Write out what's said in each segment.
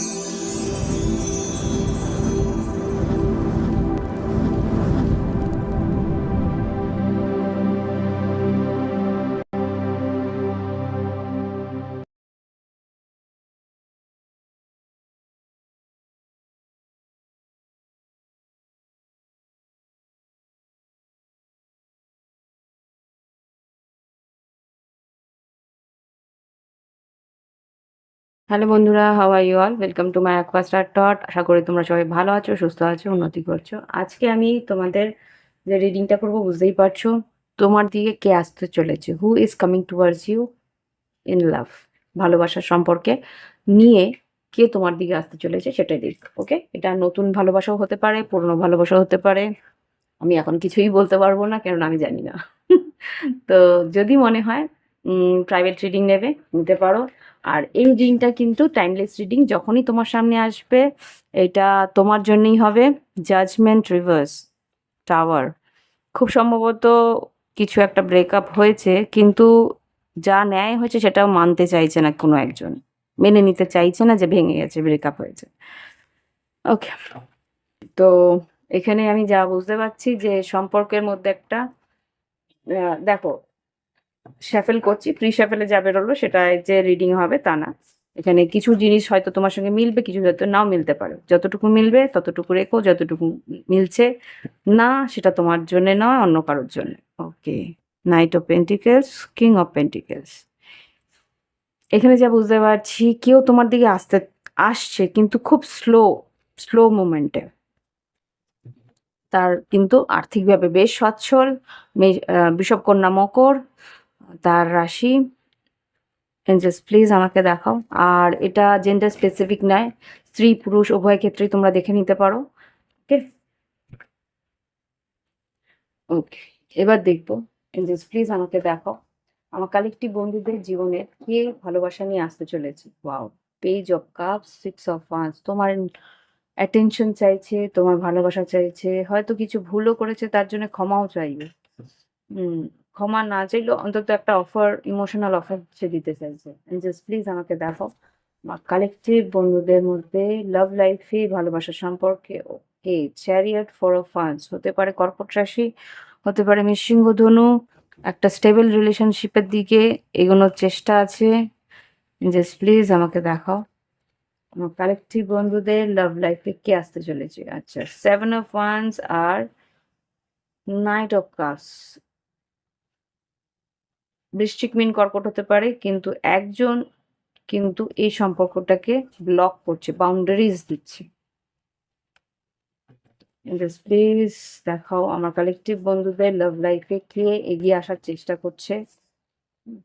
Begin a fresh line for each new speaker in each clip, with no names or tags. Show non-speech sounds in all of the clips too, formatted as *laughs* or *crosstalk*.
Thank you. Hello বন্ধুরা are you all welcome to my Aquastar টট আশা করি তোমরা সবাই ভালো আছো, সুস্থ আছো, উন্নতি করছ। আজকে আমি তোমাদের যে রিডিংটা করব, বুঝতেই পারছ, তোমার দিকে কে আসতে চলেছে? Who is coming towards you in love ভালোবাসার সম্পর্কে নিয়ে কে তোমার দিকে আসতে চলেছে সেটাই দেখ ওকে এটা নতুন ভালোবাসাও হতে পারে, পুরনো ভালোবাসাও হতে পারে। আমি এখন কিছুই বলতে পারব না কারণ আমি জানি না। *laughs* তো যদি মনে হয় প্রাইভেট রিডিং নেবে, নিতে পারো। আর এই রিডিংটা কিন্তু টাইমলেস রিডিং যখনই তোমার সামনে আসবে, এটা তোমার জন্যই হবে জাজমেন্ট রিভার্স টাওয়ার খুব সম্ভবত কিছু একটা ব্রেকআপ হয়েছে, কিন্তু যা ন্যায় হয়েছে সেটাও মানতে চাইছে না কোনো একজন। মেনে নিতে চাইছে না যে ভেঙে গেছে ব্রেকআপ হয়েছে। ওকে তো এখানে আমি যা বুঝতে পারছি যে সম্পর্কের মধ্যে একটা দেখো শ্যাফেল করছি প্রি শ্যাফেলে যা বেরোলো সেটা যে রিডিং হবে তা না। এখানে কিছু জিনিস হয়তো তোমার সঙ্গে মিলবে, কিছু হয়তো নাও মিলতে পারে। যতটুকু মিলবে, ততটুকু রেখো, যতটুকু মিলছে না, সেটা তোমার জন্য নয়, অন্য কারোর জন্য। Okay knight of pentacles king of pentacles এখানে যা বুঝতে পারছি, কেউ তোমার দিকে আসতে, আসছে কিন্তু খুব স্লো স্লো মুমেন্টে তার কিন্তু আর্থিকভাবে বেশ সচ্ছল বিষবকন্যা মকর তার রাশি। এঞ্জেলস প্লিজ আমাকে দেখাও। আর এটা জেন্ডার স্পেসিফিক নয়। স্ত্রী, পুরুষ, উভয় ক্ষেত্রেই তোমরা দেখে নিতে পারো। ওকে ওকে এবার দেখব। এঞ্জেলস প্লিজ আমাকে দেখাও। আমার কালেকটিভ বন্ধুদের জীবনে কে ভালোবাসা নিয়ে আসতে চলেছে? Wow page of cups six of wands তোমার অ্যাটেনশন চাইছে, তোমার ভালোবাসা চাইছে। হয়তো কিছু ভুলও করেছে, তার জন্য ক্ষমাও চাইবে। হুম। ক্ষমা না চাইলেও অন্তত একটা অফার ইমোশনাল অফার সে দিতে চাইছে। জাস্ট প্লিজ আমাকে দেখো কালেকটিভ বন্ধুদের মধ্যে লাভ লাইফে ভালোবাসার সম্পর্কে ওকে চ্যারিয়ট ফর অ ফান্স হতে পারে কর্কট রাশি, হতে পারে মৃৎসিংহ ধনু, একটা স্টেবল রিলেশনশিপের দিকে এগোনোর চেষ্টা আছে। জাস্ট প্লিজ আমাকে দেখাও, আমার কালেকটিভ বন্ধুদের লাভ লাইফে কে আসতে চলেছে। আচ্ছা সেভেন অফ ওয়ান্স আর নাইট অফ কাপস বৃশ্চিক মিন কর্কট হতে পারে, কিন্তু একজন কিন্তু এই সম্পর্কটাকে ব্লক করছে বাউন্ডারিজ দিচ্ছে। প্লিজ দেখাও, আমার কালেকটিভ বন্ধুদের লাভ লাইফে কে এগিয়ে আসার চেষ্টা করছে,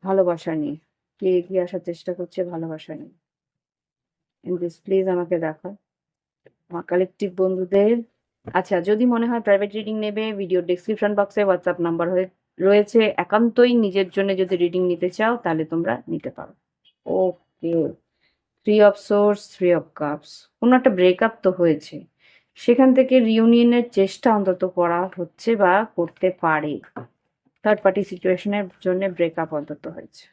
ভালোবাসা নিয়ে। কে এগিয়ে আসার চেষ্টা করছে, ভালোবাসা নিয়ে। প্লিজ আমাকে দেখাও। আমার কালেকটিভ বন্ধুদের আচ্ছা যদি মনে হয় প্রাইভেট রিডিং নেবে ভিডিও ডেসক্রিপশন বক্সে হোয়াটসঅ্যাপ নাম্বার হয়ে রয়েছে একান্তই নিজের জন্য যদি রিডিং নিতে চাও, তাহলে তোমরা নিতে পারো। Okay three of swords three of cups কোনো একটা ব্রেকআপ তো হয়েছে। সেখান থেকে রিউনিয়নের চেষ্টা অন্তত করা হচ্ছে বা করতে পারে। থার্ড পার্টি সিচুয়েশনের জন্য ব্রেকআপ অন্তত হয়েছে।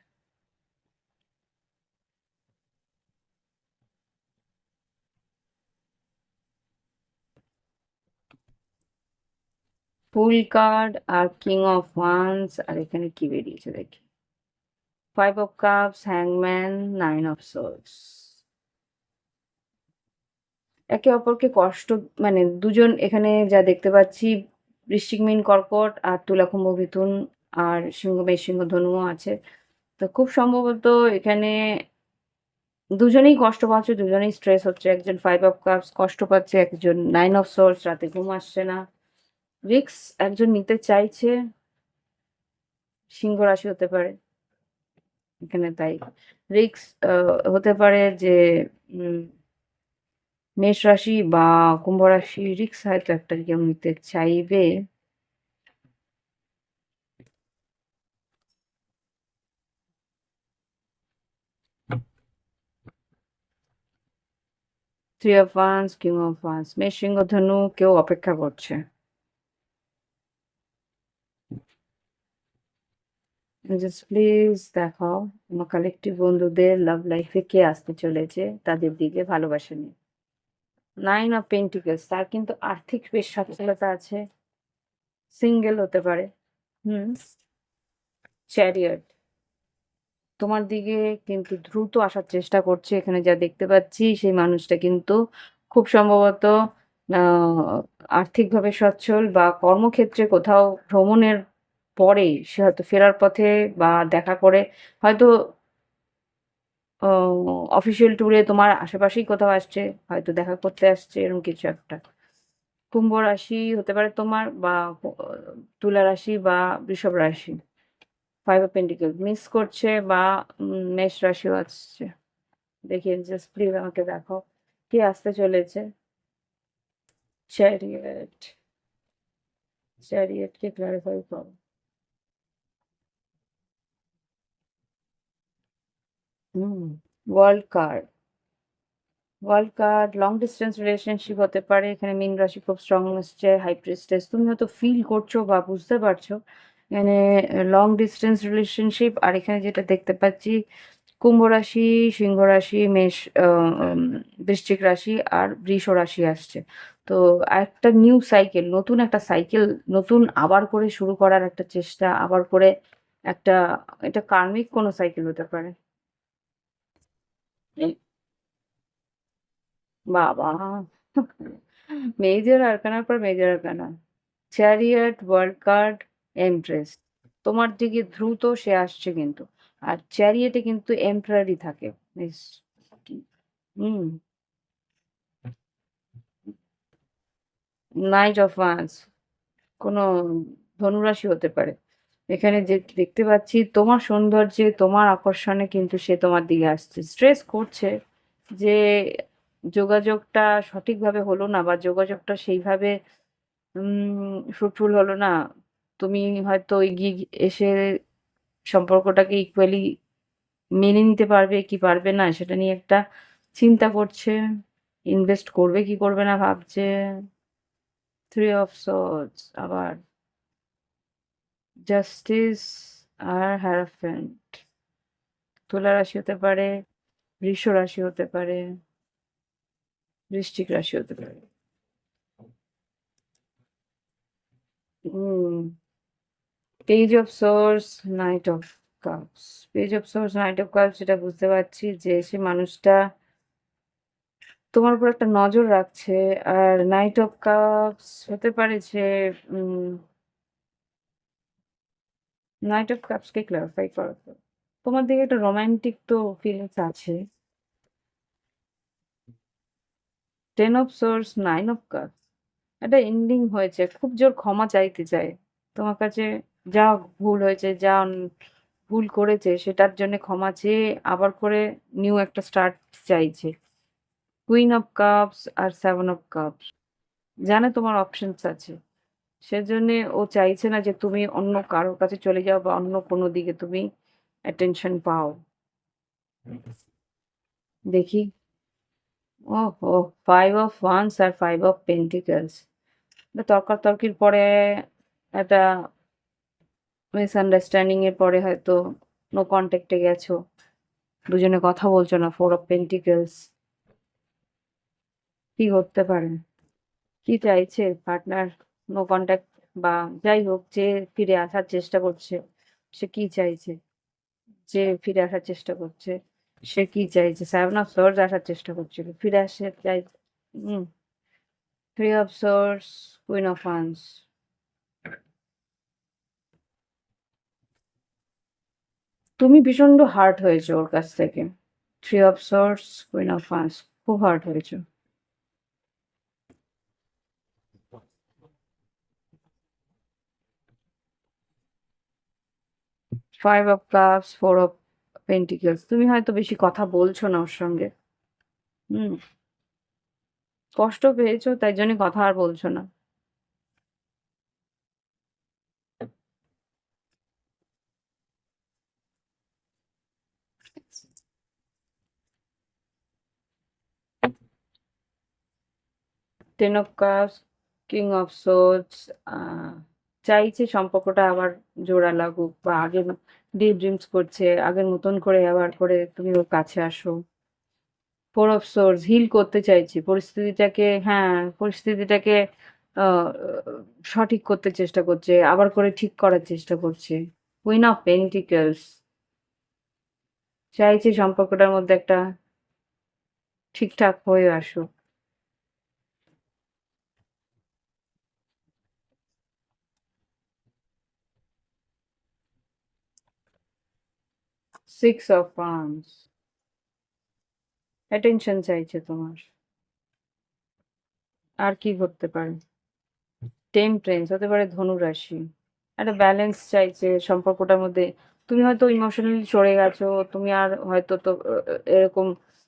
ফুল কার্ড আর কিং অফ ওয়ান্স আর এখানে কি বেরিয়েছে দেখি। ফাইভ অফ কাপস হ্যাংম্যান নাইন অফ সোলস একে অপরকে কষ্ট মানে দুজন এখানে যা দেখতে পাচ্ছি, বৃশ্চিক মিন কর্কট আর তুলাকুম্ভ মিথুন আর সিংহ, মেষ, সিংহ ধনুও আছে। তো খুব সম্ভবত এখানে দুজনেই কষ্ট পাচ্ছে, দুজনেই স্ট্রেস হচ্ছে। একজন ফাইভ অফ কাপস কষ্ট পাচ্ছে, একজন নাইন অফ সোর্স রাতে ঘুম আসছে না। রিক্স একজন নিতে চাইছে, সিংহ রাশি হতে পারে। এখানে তাই। রিক্স হতে পারে যে মেষ রাশি বা কুম্ভ রাশি, রিক্স হয়তো একটা কেউ নিতে চাইবে। Three of wands king of wands মেষ, সিংহ, ধনু কেউ অপেক্ষা করছে। জাস্ট প্লিজ দেখাও আমার কালেকটিভ বন্ধুদের লাভ লাইফে কে আসতে চলেছে তাদের দিকে ভালোবাসা নিয়ে। নাইন অফ পেন্টিকেলস তার কিন্তু আর্থিক বেশ সচ্ছলতা আছে। সিঙ্গেল হতে পারে। হুম। চ্যারিয়ট তোমার দিকে কিন্তু দ্রুত আসার চেষ্টা করছে এখানে যা দেখতে পাচ্ছি, সেই মানুষটা কিন্তু খুব সম্ভবত আর্থিকভাবে সচ্ছল বা কর্মক্ষেত্রে কোথাও ভ্রমণের পরে সে হয়তো ফেরার পথে বা দেখা করে হয়তো অফিসিয়াল ট্যুরে তোমার আশেপাশেই কোথাও আসছে, হয়তো দেখা করতে আসছে এরকম কিছু একটা। কুম্ভ রাশি হতে পারে তোমার বা তুলা রাশি বা বৃষভ রাশি। ফাইভ অফ পেন্টিকেল মিস করছে বা মেষ রাশিও আসছে। দেখি জাস্ট প্লিজ আমাকে দেখো, কি আসতে চলেছে। চ্যারিয়েট চ্যারিয়েটকে ক্লারিফাই করো। হুম world card world card long distance relationship হতে পারে, এখানে মীন রাশি খুব স্ট্রং এসছে হাই প্রিস্টেস তুমি হয়তো ফিল করছ বা বুঝতে পারছ, এখানে লং ডিস্টেন্স রিলেশনশিপ আর এখানে যেটা দেখতে পাচ্ছি, কুম্ভ রাশি, সিংহ রাশি, মেষ বৃশ্চিক রাশি আর বৃষ রাশি আসছে। তো একটা নিউ সাইকেল নতুন একটা সাইকেল নতুন আবার করে শুরু করার একটা চেষ্টা, আবার করে একটা, এটা কার্মিক কোনো সাইকেল হতে পারে। বাবা। মেজর আরকানার পর major arcana chariot world card empress তোমার দিকে দ্রুত সে আসছে কিন্তু। আর চ্যারিয়েটে কিন্তু এমপ্রারি থাকে। হুম। নাইট অফ ওয়ান্স কোনো ধনুরাশি হতে পারে। এখানে যে দেখতে পাচ্ছি, তোমার সৌন্দর্যে, তোমার আকর্ষণে কিন্তু সে তোমার দিকে আসছে। স্ট্রেস করছে যে যোগাযোগটা সঠিকভাবে হলো না বা যোগাযোগটা সেইভাবে ফ্রুটফুল হলো না, তুমি হয়তো এগিয়ে এসে সম্পর্কটাকে ইকুয়ালি মেনে নিতে পারবে কি পারবে না, সেটা নিয়ে একটা চিন্তা করছে। ইনভেস্ট করবে কি করবে না ভাবছে। থ্রি অফ সোর্স আবার জাস্টিস আর হ্যারাফেন্ট তুলা রাশি হতে পারে, বৃষ রাশি হতে পারে, বৃশ্চিক রাশি হতে পারে। হুম page of swords knight of cups page of swords knight of cups এটা বুঝতে পারছি যে সে মানুষটা তোমার উপর একটা নজর রাখছে, আর নাইট অফ কাপস হতে পারে যে নাইট অফ কাপসকে ক্লারিফাই করো। তোমার দিকে একটা রোমান্টিক তো ফিলিংস আছে। Ten of swords nine of cups একটা এন্ডিং হয়েছে, খুব জোর ক্ষমা চাইতে চায়। তোমার কাছে যা ভুল হয়েছে, যা ভুল করেছে, সেটার জন্য ক্ষমা চেয়ে আবার করে নিউ একটা স্টার্ট চাইছে। কুইন অফ কাপস আর সেভেন অফ কাপস জানে তোমার অপশনস আছে। সেজন্য ও চাইছে না যে তুমি অন্য কারোর কাছে চলে যাও বা অন্য কোনো দিকে তুমি অ্যাটেনশন পাও। দেখি। ও ও ফাইভ অফ ওয়ান্স আর ফাইভ অফ পেন্টিকেলস তর্কাতর্কির পরে একটা মিসআন্ডারস্ট্যান্ডিং এর পরে হয়তো নো কন্ট্যাক্টে গেছো। দুজনে কথা বলছো না ফোর অফ পেন্টিকেলস কি করতে পারে? কি চাইছে? পার্টনার নো কন্ট্যাক্ট বা যাই হোক যে ফিরে আসার চেষ্টা করছে, সে কি চাইছে? যে ফিরে আসার চেষ্টা করছে, সে কি চাইছে? সেভেন অফ সোর্স আসার চেষ্টা করছিল। ফিরে আসে চাই হুম। Three of swords queen of wands তুমি ভীষণ হার্ট হয়েছো ওর কাছ থেকে। Three of swords queen of wands খুব হার্ট হয়েছে। Five of cups four of pentacles তুমি হয়তো বেশি কথা বলছো না ওর সঙ্গে। হুম। কষ্ট পেয়েছ, তাই জন্য কথা আর বলছো না। Ten of cups king of swords চাইছে সম্পর্কটা আবার জোড়া লাগুক বা আগের ডে ড্রিমস করছে, আগের মতন করে আবার করে তুমি ওর কাছে আসো। ফোর অফ সোর্স হিল করতে চাইছি, পরিস্থিতিটাকে হ্যাঁ পরিস্থিতিটাকে সঠিক করতে চেষ্টা করছে, আবার করে ঠিক করার চেষ্টা করছে। কুইন অফ পেন্টিকলস চাইছি সম্পর্কটার মধ্যে একটা ঠিকঠাক হয়ে আসুক। সিক্স অফ পান্স অ্যাটেনশন চাইছে তোমার। আর কি করতে পারে? টেম্পারেন্স হতে পারে ধনু রাশি। একটা ব্যালেন্স চাইছে সম্পর্কটার মধ্যে। তুমি হয়তো ইমোশনালি সরে গেছো, তুমি আর হয়তো তো এরকম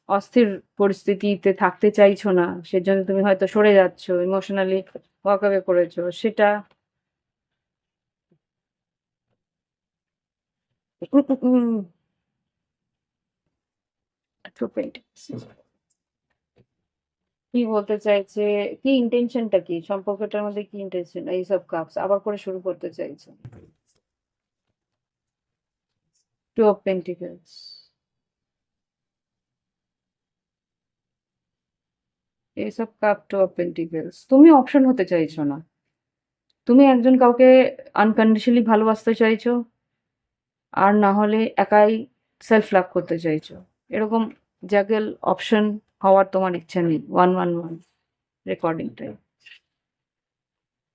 অস্থির পরিস্থিতিতে থাকতে চাইছো না, সেজন্য তুমি হয়তো সরে যাচ্ছ ইমোশনালি ওয়াকআওয়ে করেছ, সেটা Pentacles. কি বলতে চাইছে? কি ইন্টেনশনটা কি? সম্পর্কটার মধ্যে কি ইন্টেনশন এইসব কাপস আবার করে শুরু করতে চাইছে। টু অফ পেন্টিকলস এইসব কাপ টু অফ পেন্টিকলস তুমি অপশন হতে চাইছো না। তুমি একজন কাউকে আনকন্ডিশনালি ভালোবাসতে চাইছো আর না হলে একাই সেলফ লাভ করতে চাইছো। এরকম জাগেল অপশন হওয়ার তোমার ইচ্ছা নেই ওয়ান ওয়ান ওয়ান রেকর্ডিংটাই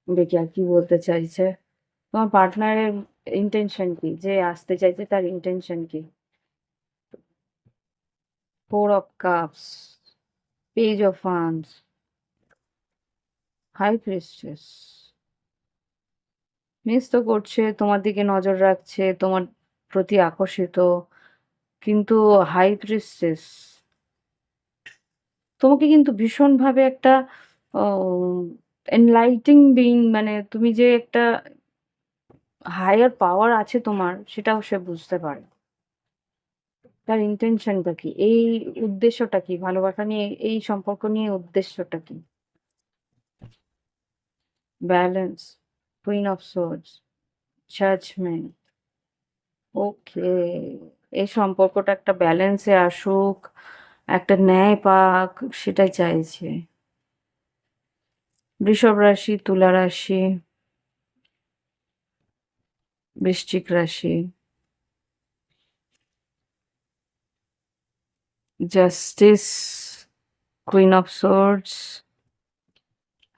দেখি আর কি বলতে চাইছে। তোমার পার্টনারের ইন্টেনশন কি? যে আসতে চাইছে তার ইন্টেনশন কি? Four of cups page of funds high priestess miss তো করছে, তোমার দিকে নজর রাখছে, তোমার প্রতি আকর্ষিত। কিন্তু হাই প্রিস্টেস তোমাকে কিন্তু ভীষণভাবে একটা এনলাইটিং বিং মানে তুমি যে একটা হায়ার পাওয়ার আছে তোমার, সেটাও সে বুঝতে পারে। তার ইন্টেনশনটা কি? এই উদ্দেশ্যটা কি? ভালোবাসা নিয়ে, এই সম্পর্ক নিয়ে উদ্দেশ্যটা কি? Balance queen of swords judgement okay এই সম্পর্কটা একটা ব্যালেন্সে আসুক, একটা ন্যায় পাক, সেটাই চাইছে। বৃষভ রাশি, তুলা রাশি, বৃশ্চিক রাশি। Justice queen of swords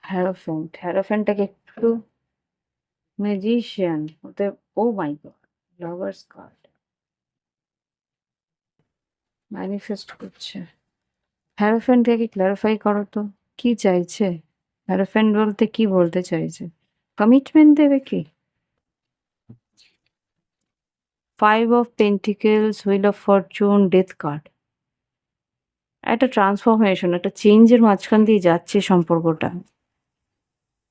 hierophant হ্যারোফেন্টটাকে একটু ম্যাজিশিয়ান ওতে ও my god lovers card manifest করছে। হ্যারোফেন্টটাকে ক্লারিফাই করো তো, কি চাইছে? হ্যারোফেন্ট বলতে কি বলতে চাইছে? কমিটমেন্ট দেবে কি? Five of pentacles wheel of fortune death card একটা ট্রান্সফরমেশন একটা চেঞ্জের মাঝখান দিয়ে যাচ্ছে সম্পর্কটা।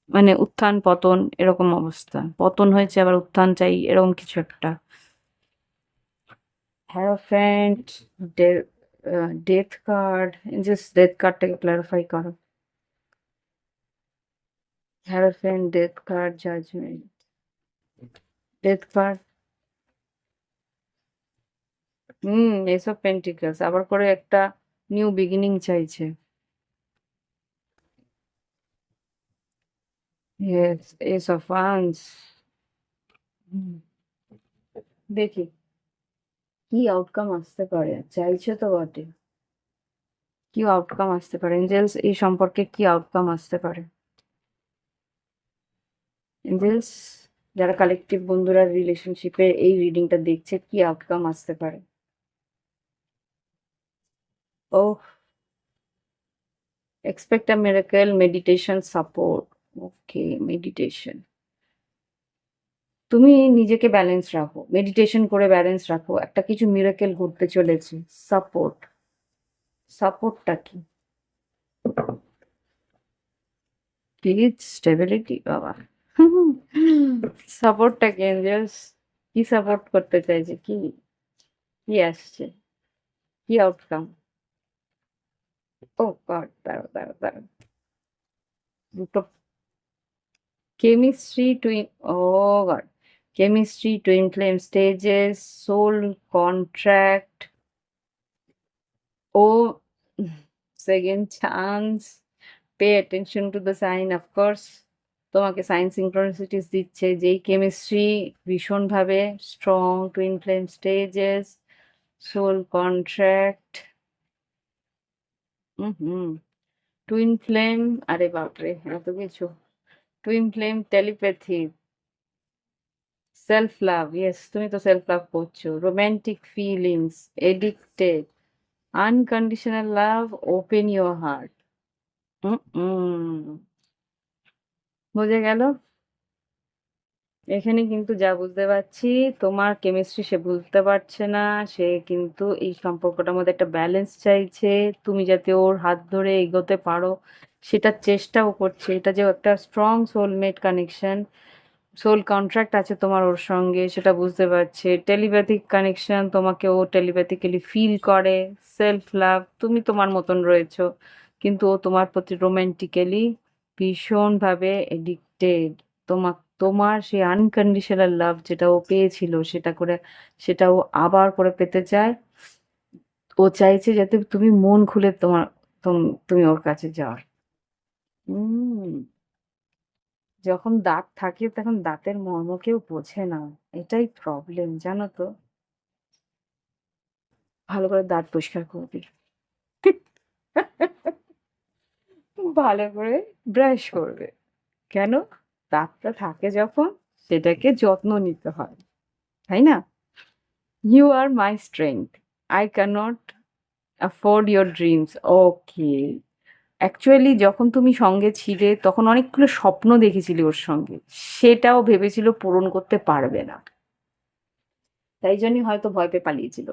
মানে উত্থান, পতন, এরকম অবস্থা। পতন হয়েছে, আবার উত্থান চাই, এরকম কিছু একটা। Hierophant death card just death কার্ডটাকে clarify করো। Hierophant death card judgement death card hmm এসব পেন্টিকলস আবার করে একটা নিউ বিগিনিং চাইছে। ইয়েস এস অফ ওয়ান্স দেখি। কি আউটকাম আসতে পারে? চাইছে তো বটে। কি আউটকাম আসতে পারে? এঞ্জেলস এই সম্পর্কে কি আউটকাম আসতে পারে? এঞ্জেলস যারা কালেকটিভ বন্ধুরা রিলেশনশিপে এই রিডিংটা দেখছে, কি আউটকাম আসতে পারে? ও expect a miracle meditation support okay meditation তুমি নিজেকে ব্যালেন্স রাখো মেডিটেশন করে ব্যালেন্স রাখো, একটা কিছু মিরাকেল ঘটতে চলেছে সাপোর্ট সাপোর্টটা কি? প্লিজ স্টেবিলিটি বাবা। সাপোর্টটা কি কি সাপোর্ট করতে চাইছে? কি কি আসছে? কি আউটকাম ও গড দাঁড়াও দাঁড়াও দাঁড়াও। দুটো chemistry twin oh god chemistry twin flame stages soul contract oh second chance pay attention to the sign of course তোমাকে সাইন সিনক্রোনিসিটিস দিচ্ছে যেই কেমিস্ট্রি ভীষণভাবে strong twin flame stages soul contract hmm twin flame আরে বাপরে এত কিছু twin flame telepathy self love yes তুমি তো সেলফ লাভ করছ romantic feelings addicted unconditional love open your heart বোঝা গেল? এখানে কিন্তু যা বুঝতে পারছি, তোমার কেমিস্ট্রি সে বুঝতে পারছে না, সে কিন্তু এই সম্পর্কটার মধ্যে একটা ব্যালেন্স চাইছে। তুমি যাতে ওর হাত ধরে এগোতে পারো, সেটার চেষ্টাও করছে। এটা যে একটা strong soulmate connection soul contract আছে তোমার ওর সঙ্গে, সেটা বুঝতে পারছে। টেলিপ্যাথিক কানেকশন তোমাকে ও টেলিপ্যাথিক্যালি ফিল করে সেলফ লাভ তুমি তোমার মতন রয়েছো। কিন্তু ও তোমার প্রতি রোম্যান্টিক্যালি ভীষণভাবে এডিক্টেড তোমার তোমার সেই আনকন্ডিশনাল লাভ যেটা ও পেয়েছিল, সেটা করে, সেটা ও আবার করে পেতে চায়। ও চাইছে যাতে তুমি মন খুলে তোমার তুমি ওর কাছে যাও। হুম যখন দাঁত থাকে তখন দাঁতের মর্ম কেউ বোঝে না। এটাই প্রবলেম জানো তো? ভালো করে দাঁত পরিষ্কার করবি ভালো করে ব্রাশ করবে। কেন? দাঁতটা থাকে যখন সেটাকে যত্ন নিতে হয়। তাই না? You are my strength I can't afford your dreams okay actually যখন তুমি সঙ্গে ছিলে, তখন অনেকগুলো স্বপ্ন দেখেছিলে ওর সঙ্গে। সেটাও ভেবেছিল পূরণ করতে পারবে না। তাই জন্যই হয়তো ভয় পেয়ে পালিয়েছিল।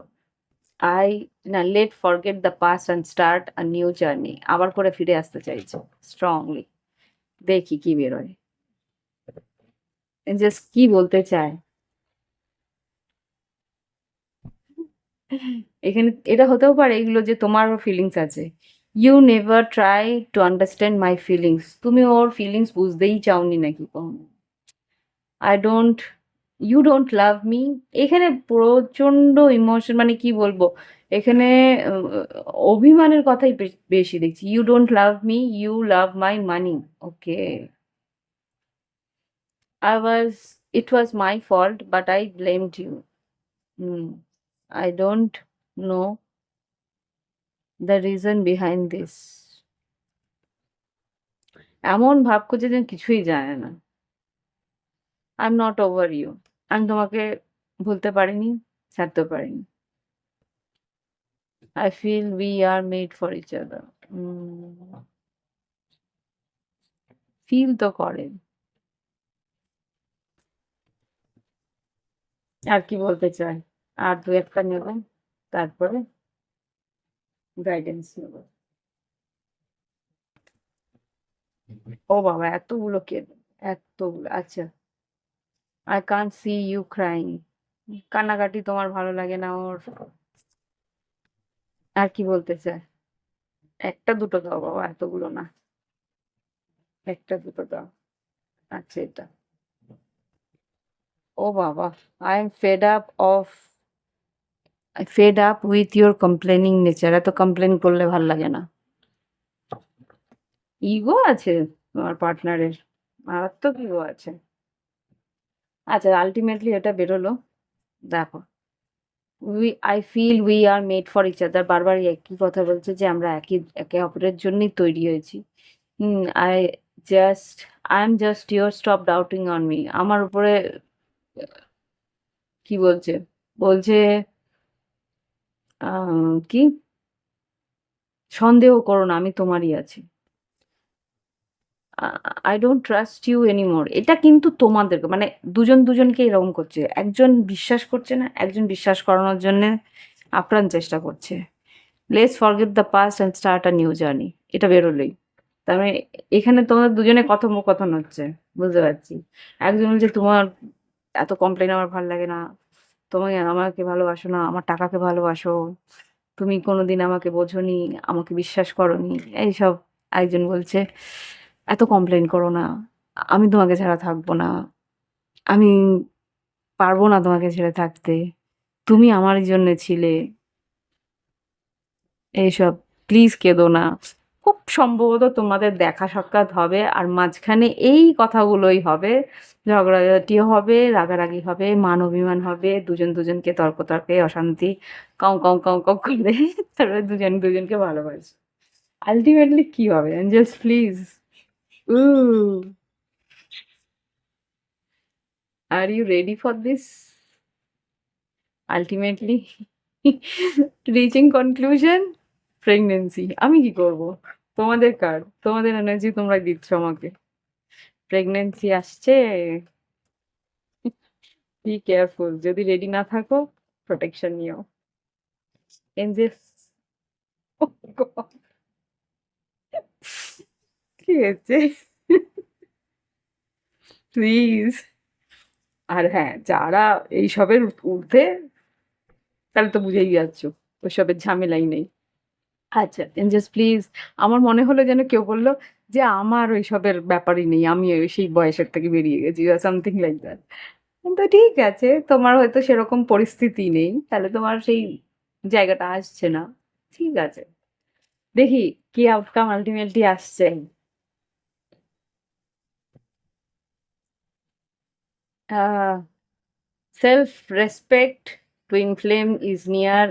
I no let forget the past and start a new journey আবার করে ফিরে আসতে চাইছে স্ট্রংলি দেখি কি বেরোয়। জাস্ট কি বলতে চায়? এখানে এটা হতেও পারে এগুলো যে তোমারও ফিলিংস আছে। You never try to understand my feelings তুমি ওর ফিলিংস বুঝতেই চাওনি নাকি কখনো? I don't you don't love me এখানে প্রচণ্ড ইমোশন মানে কি বলব? এখানে অভিমানের কথাই বেশি দেখছি। You don't love me you love my money okay I was, it was my fault, but I blamed you. I don't don't the reason behind this. এমন ভাব করছে যেন কিছুই জানে না। I am not over you আমি তোমাকে ভুলতে পারিনি ছাড়তে পারিনি। I feel we are made for each other feel তো করে। আর কি বলতে চাই? আর দু একটা নেবে তারপরে গাইডেন্স নেব। ও বাবা এতগুলো কে এতগুলো আচ্ছা। আই কান সি ইউ ক্রাইং কান্নাকাটি তোমার ভালো লাগে না ওর? আর কি বলতে চায়? একটা দুটো দাও বাবা এতগুলো না। একটা দুটো দাও। আচ্ছা এটা। ও বাবা I am fed up of fed up with your complaining nature এত কমপ্লেন করলে ভালো লাগে না। ইগো আছে তোমার পার্টনারের মারাত্মক ইগো আছে। আচ্ছা আলটিমেটলি এটা বেরোলো। দেখো we I feel we are made for each other বারবার একই কথা বলছে যে আমরা একই একে অপরের জন্যই তৈরি হয়েছি। I just I am just your stop doubting on me আমার উপরে, কি বলছে? বলছে কি? সন্দেহ করো না, আমি তোমারই আছি। I don't trust you anymore এটা কিন্তু তোমাদের মানে দুজন দুজনকে এরকম করছে। একজন বিশ্বাস করছে না, একজন বিশ্বাস করানোর জন্য আপ্রাণ চেষ্টা করছে। Let's forget the past and start a new journey এটা বেরোলেই। তার মানে এখানে তোমাদের দুজনে কথোপকথন হচ্ছে, বুঝতে পারছি। একজন বলছে, তোমার এত কমপ্লেন আমার ভালো লাগে না। তুমি আমাকে ভালোবাসো না, আমার টাকাকে ভালোবাসো। তুমি কোনোদিন আমাকে বোঝোনি, আমাকে বিশ্বাস করনি। এইসব একজন বলছে, এত কমপ্লেন করো না, আমি তোমাকে ছাড়া থাকব না। আমি পারব না তোমাকে ছেড়ে থাকতে। তুমি আমার জন্য ছিলে। এইসব প্লিজ কেঁদো না। সম্ভবত তোমাদের দেখা সাক্ষাৎ হবে আর মাঝখানে এই কথাগুলোই হবে। ঝগড়াঝাটিও হবে, রাগারাগি হবে মান অভিমান হবে, দুজন দুজনকে তর্ক তর্কে অশান্তি কাউ কাউ কাউ কাউ করে তারপরে দুজন দুজনকে ভালোবাসে। আলটিমেটলি কি হবে? Just please are you ready for this ultimately reaching conclusion pregnancy আমি কি করব? তোমাদের কার? তোমাদের এনার্জি তোমরা দিচ্ছ আমাকে। প্রেগনেন্সি আসছে। বি কেয়ারফুল যদি রেডি না থাকো প্রোটেকশন নিও। এন যে কি হয়েছে? প্লিজ আর হ্যাঁ যারা এইসবের ঊর্ধ্বে, তাহলে তো বুঝেই যাচ্ছ, ওইসবের ঝামেলাই নেই। আচ্ছা প্লিজ আমার মনে হলো যেন কেউ বলল যে, আমার ওইসবের ব্যাপারই নেই, আমি ওই সেই বয়সের থেকে বেরিয়ে গেছি সামথিং লাইক দ্যাট কিন্তু ঠিক আছে, তোমার হয়তো সেরকম পরিস্থিতি নেই, তাহলে তোমার সেই জায়গাটা আসছে না। ঠিক আছে। দেখি কি আউটকাম আলটিমেটলি আসছে। Self respect twin flame is near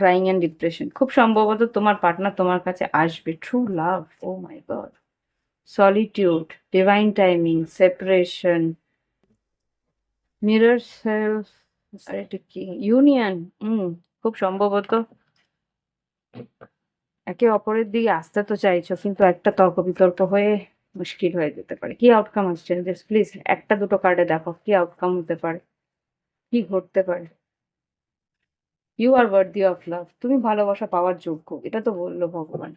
crying and depression খুব সম্ভবত তোমার পার্টনার তোমার কাছে আসবে। True love oh my god solitude divine timing separation mirror self আর কি? ইউনিয়ন হুম, খুব সম্ভবত। একে অপরের দিকে আসতে তো চাইছো, কিন্তু একটা তর্ক বিতর্ক হয়ে মুশকিল হয়ে যেতে পারে। কি আউটকাম আসছে? প্লিজ একটা দুটো কার্ডে দেখো, কি আউটকাম হতে পারে? কি ঘটতে পারে? You are worthy of love তুমি ভালোবাসা পাওয়ার যোগ্য। এটা তো বলল ভগবান।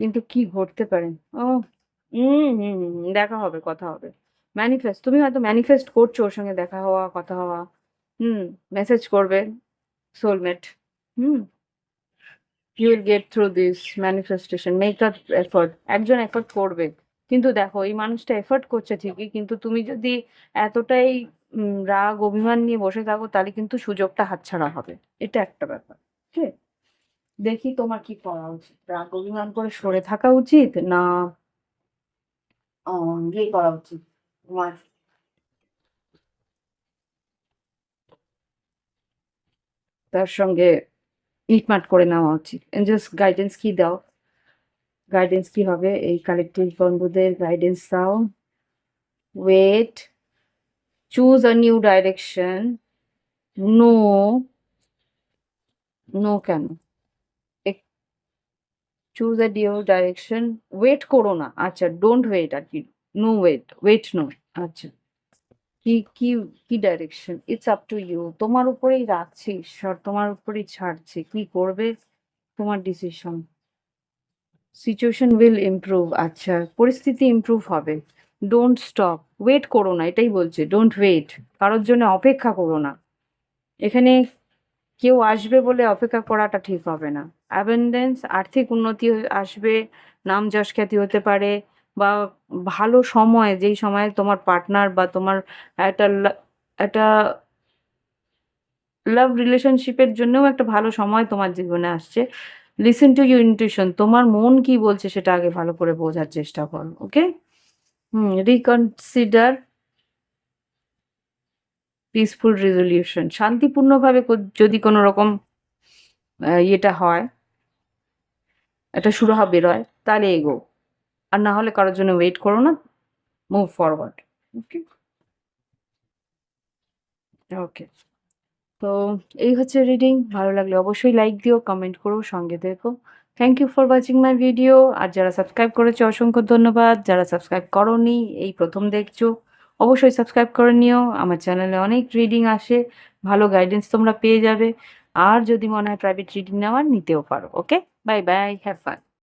কিন্তু কি ঘটতে পারে? ও, হুম হুম দেখা হবে, কথা হবে। ম্যানিফেস্ট তুমি হয়তো ম্যানিফেস্ট করছ ওর সঙ্গে দেখা হওয়া, কথা হওয়া। হুম মেসেজ করবে soulmate hmm. You will get through this manifestation make up effort একজন এফর্ট করবে। কিন্তু দেখো, এই মানুষটা এফর্ট করছে ঠিকই, কিন্তু তুমি যদি এতটাই রাগ, অভিমান নিয়ে বসে থাকো, তাহলে কিন্তু সুযোগটা হাতছাড়া হবে। এটা একটা ব্যাপার, ঠিক? দেখি তোমার কি করা উচিত। রাগ, অভিমান করে সরে থাকা উচিত না ইয়ে করা উচিত? তোমার তার সঙ্গে মিটমাট করে নেওয়া উচিত। জাস্ট গাইডেন্স কি দাও? গাইডেন্স কি হবে এই কালেক্টিভ বন্ধুদের গাইডেন্স দাও। Wait choose a new direction no no কেন? Choose a new direction wait করো না। আচ্ছা ডোন্ট ওয়েট আর কি। নো ওয়েট ওয়েট নো আচ্ছা। কি কি কি direction it's up to you তোমার উপরেই রাখছি ঈশ্বর তোমার উপরেই ছাড়ছে। কি করবে? তোমার ডিসিশন সিচুয়েশন উইল ইমপ্রুভ আচ্ছা পরিস্থিতি ইমপ্রুভ হবে। ডোন্ট স্টপ ওয়েট করো না, এটাই বলছে। ডোন্ট ওয়েট কারোর জন্য অপেক্ষা করো না। এখানে কেউ আসবে বলে অপেক্ষা করাটা ঠিক হবে না। অ্যাবেন্ডেন্স আর্থিক উন্নতি আসবে, নাম যশ খ্যাতি হতে পারে, বা ভালো সময়, যেই সময়ে তোমার পার্টনার বা তোমার একটা একটা লাভ রিলেশনশিপের জন্যও একটা ভালো সময় তোমার জীবনে আসছে। লিসেন টু ইউ ইনটিউশন তোমার মন কি বলছে সেটা আগে ভালো করে বোঝার চেষ্টা করো ওকে হুম রিকনসিডার পিসফুল রেজলিউশন শান্তিপূর্ণভাবে যদি কোনো রকম ইয়েটা হয়, একটা সুরাহা বেরোয়, তাহলে এগো। আর না হলে কারোর জন্য ওয়েট করো না মুভ ফরওয়ার্ড ওকে ওকে তো এই হচ্ছে রিডিং ভালো লাগলে অবশ্যই লাইক দিও কমেন্ট করো, সঙ্গে দেখো। Thank you for watching my video আর যারা সাবস্ক্রাইব করেছ, অসংখ্য ধন্যবাদ। যারা সাবস্ক্রাইব করনি, এই প্রথম দেখছ, অবশ্যই সাবস্ক্রাইব করে নিও। আমার চ্যানেলে অনেক রিডিং আসে, ভালো গাইডেন্স তোমরা পেয়ে যাবে। আর যদি মনে হয় প্রাইভেট রিডিং নেওয়ার, নিতেও পারো okay bye bye have fun